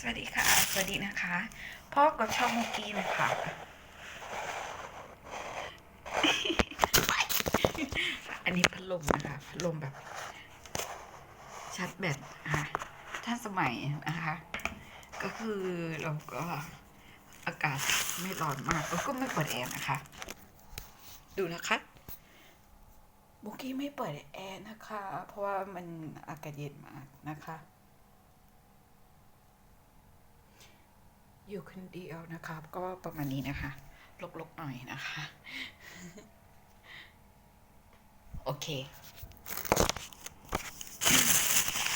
สวัสดีค่ะ สวัสดีนะคะ พ่อกับช่องมุกกี้นะคะอันนี้พัดลมนะคะ พัดลมแบบชาร์จแบตนะคะท่านสมัยนะคะ ก็คือเราก็อากาศไม่ร้อนมากก็ไม่เปิดแอร์นะคะ ดูนะคะบุกี้ไม่เปิดแอร์นะคะ เพราะว่ามันอากาศเย็นมากนะคะ อยู่คนเดียวนะครับ ก็ประมาณนี้นะคะลกๆหน่อยนะคะ โอเค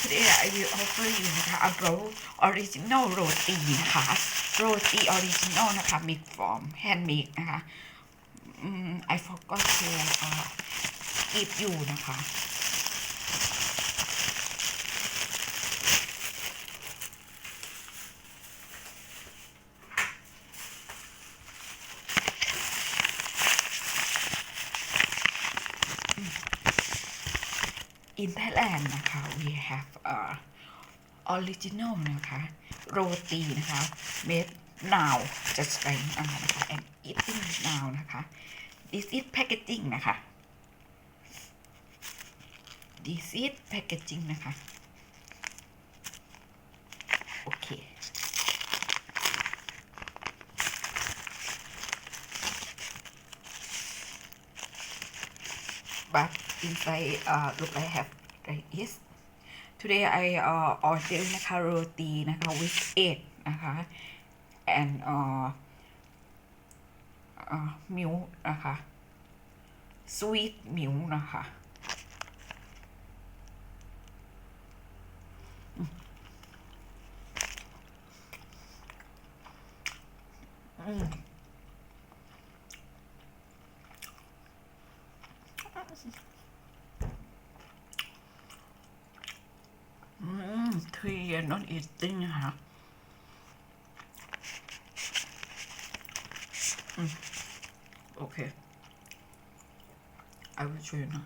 Today I will offer you นะคะ a roll original roti นะคะ roti original นะคะ made from handmade นะคะอืม I forgot to uh, give you นะคะ in Thailand นะคะ we have uh, original นะคะ roti นะคะ made now just right now นะคะ and eating now นะคะ this is packaging นะคะ this is packaging นะคะ โอเค but inside uh look like have like this today I uh order นะคะ roti นะคะ with egg นะคะ and uh uh milk นะคะ sweet milk นะคะอืมอืม three year not eating นะคะโอเค I will show you now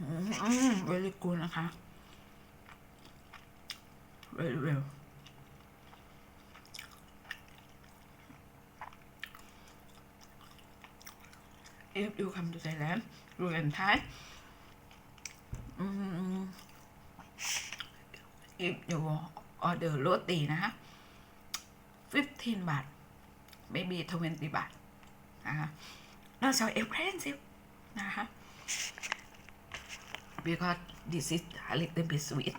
อืม very good นะคะ very well เอฟดูคำดูใจแล้วดูเอ็นท้ายอีฟอยู่ออเดอร์โรตีนะฮะ15 บาท maybe 20 บาท นะคะเราจะ expensive นะคะ because this is a little bit sweet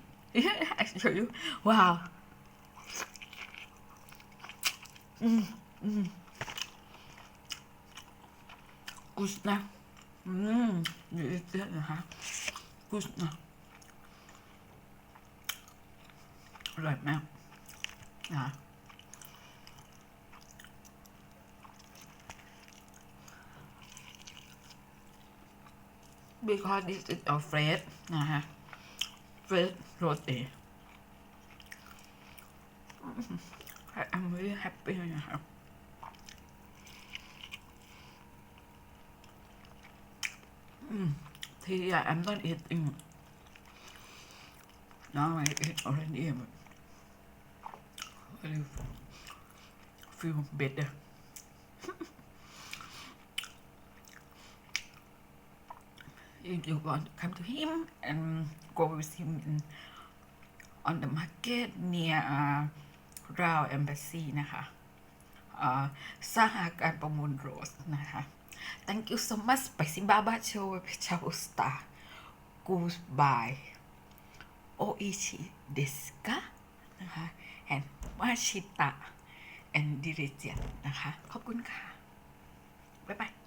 I show you wow อืมอืม กุสนะอืมเดี๋ยวเดี๋ยวนะคะกุสนะอร่อยมากนะบีคอ this is a fresh นะฮะ fresh roti I'm very happy นะครับ See, yeah, I'm not eating. Now I eat already. but I feel better. if you want to come to him and go with him in, on the market near uh, Rao Embassy นะคะ uh, สหการประมูลโรสนะคะ Thank you so much ไปสิบาบาโชไปชาอุสตา Goodbye โออิชิเดสกะนะคะ and มาชิตะ and ดิเรเจียนะคะ ขอบคุณค่ะ บ๊ายบาย